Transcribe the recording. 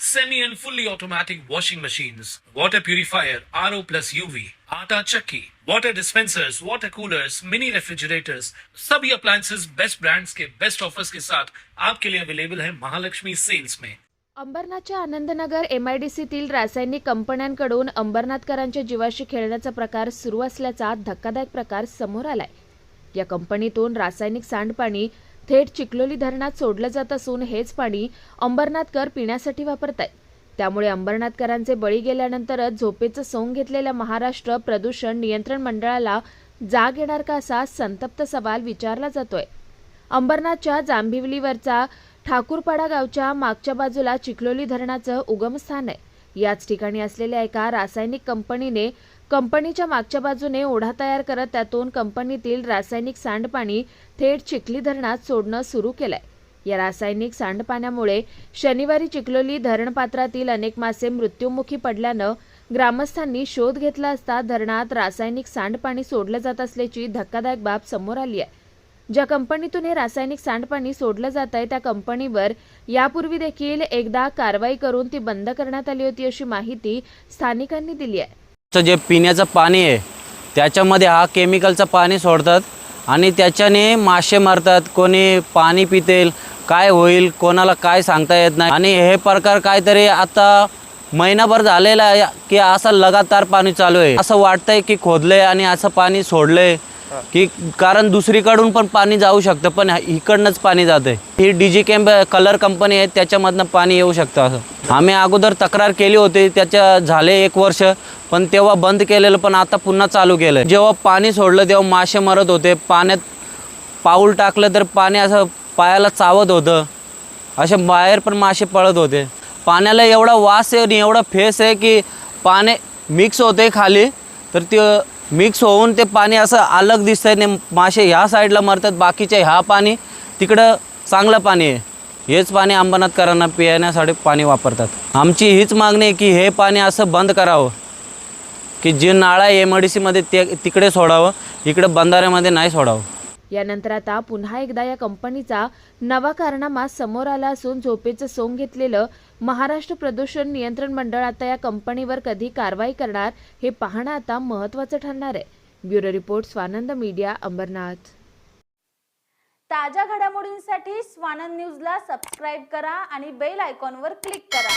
semi and fully automatic washing machines, water purifier, RO plus UV, आटा चक्की, water dispensers, water coolers, mini refrigerators, सभी appliances. Best brands के best offers के साथ आपके लिए अवेलेबल है महालक्ष्मी सेल्स में अंबरनाथच्या आनंदनगर एम आय डी सीतील रासायनिक कंपन्यांकडून अंबरनाथकरांच्या जीवाशी खेळण्याचा प्रकार सुरू असल्याचा धक्कादायक प्रकार समोर आलाय. या कंपनीतून रासायनिक सांडपाणी थेट चिखलोली धरणात सोडलं जात असून हेच पाणी अंबरनाथकर पिण्यासाठी वापरत आहे त्यामुळे अंबरनाथकरांचे बळी गेल्यानंतरच झोपेचं सोंग घेतलेल्या महाराष्ट्र प्रदूषण नियंत्रण मंडळाला जाग येणार का असा संतप्त सवाल विचारला जातोय. अंबरनाथच्या जांभिवलीवरचा ठाकूरपाडा गावच्या मागच्या बाजूला चिखलोली धरणाचं उगमस्थान आहे. याच ठिकाणी असलेल्या एका रासायनिक कंपनीने कंपनीच्या मागच्या बाजूने ओढा तयार करत त्यातून कंपनीतील रासायनिक सांडपाणी थेट चिखली धरणात सोडणं सुरू केलंय. या रासायनिक सांडपाण्यामुळे शनिवारी चिखलोली धरणपात्रातील अनेक मासे मृत्युमुखी पडल्यानं ग्रामस्थांनी शोध घेतला असता धरणात रासायनिक सांडपाणी सोडलं जात असल्याची धक्कादायक बाब समोर आली आहे. ज्या कंपनीतून हे रासायनिक सांडपाणी सोडलं जात आहे त्या कंपनीवर यापूर्वी देखील एकदा कारवाई करून ती बंद करण्यात आली होती अशी माहिती स्थानिकांनी दिली आहे. जे पिण्याचं पाणी आहे त्याच्यामध्ये हा केमिकलचं पाणी सोडतात आणि त्याच्याने मासे मारतात कोणी पाणी पितेल काय होईल कोणाला काय सांगता येत नाही. आणि हे प्रकार काहीतरी आता महिनाभर झालेला आहे की असं लगातार पाणी चालू आहे. असं वाटतंय की खोदलंय आणि असं पाणी सोडलंय. की कारण दुसरीकडून पण पाणी जाऊ शकतं पण इकडनंच पाणी जातं ही डीजी कॅम्प कलर कंपनी आहे त्याच्यामधनं पाणी येऊ शकतं असं. आम्ही अगोदर तक्रार केली होती त्याच्या झाले एक वर्ष पण तेव्हा बंद केलेलं पण आता पुन्हा चालू केलं जेव्हा पाणी सोडलं तेव्हा मासे मरत होते पाण्यात पाऊल टाकलं तर पाणी असं पायाला चावत होतं. असे बाहेर पण मासे पळत होते. पाण्याला एवढा वास आहे आणि एवढा फेस आहे की पाणी मिक्स होते खाली तर ते मिक्स होऊन ते पाणी असं अलग दिसतंय. ने मासे ह्या साईडला मरतात बाकीचे ह्या पाणी तिकडं चांगलं पाणी आहे. हेच पाणी अंबरनाथकरांना पिण्यासाठी पाणी वापरतात. आमची हीच मागणी आहे की हे पाणी असं बंद करावं. की जे नाळा एम आय डी सीमध्ये ते तिकडे सोडावं इकडं बंधाऱ्यामध्ये नाही सोडावं. यानंतर आता पुन्हा एकदा या कंपनीचा नवा कारनामा समोर आला असून झोपेचं सोंग घेतलेलं महाराष्ट्र प्रदूषण नियंत्रण मंडळ आता या कंपनीवर कधी कारवाई करणार हे पाहणं आता महत्वाचं ठरणार आहे. Bureau report Swanand media Ambarnath. ताज्या घडामोडींसाठी स्वानंद न्यूजला सबस्क्राईब करा आणि बेल आयकॉनवर क्लिक करा.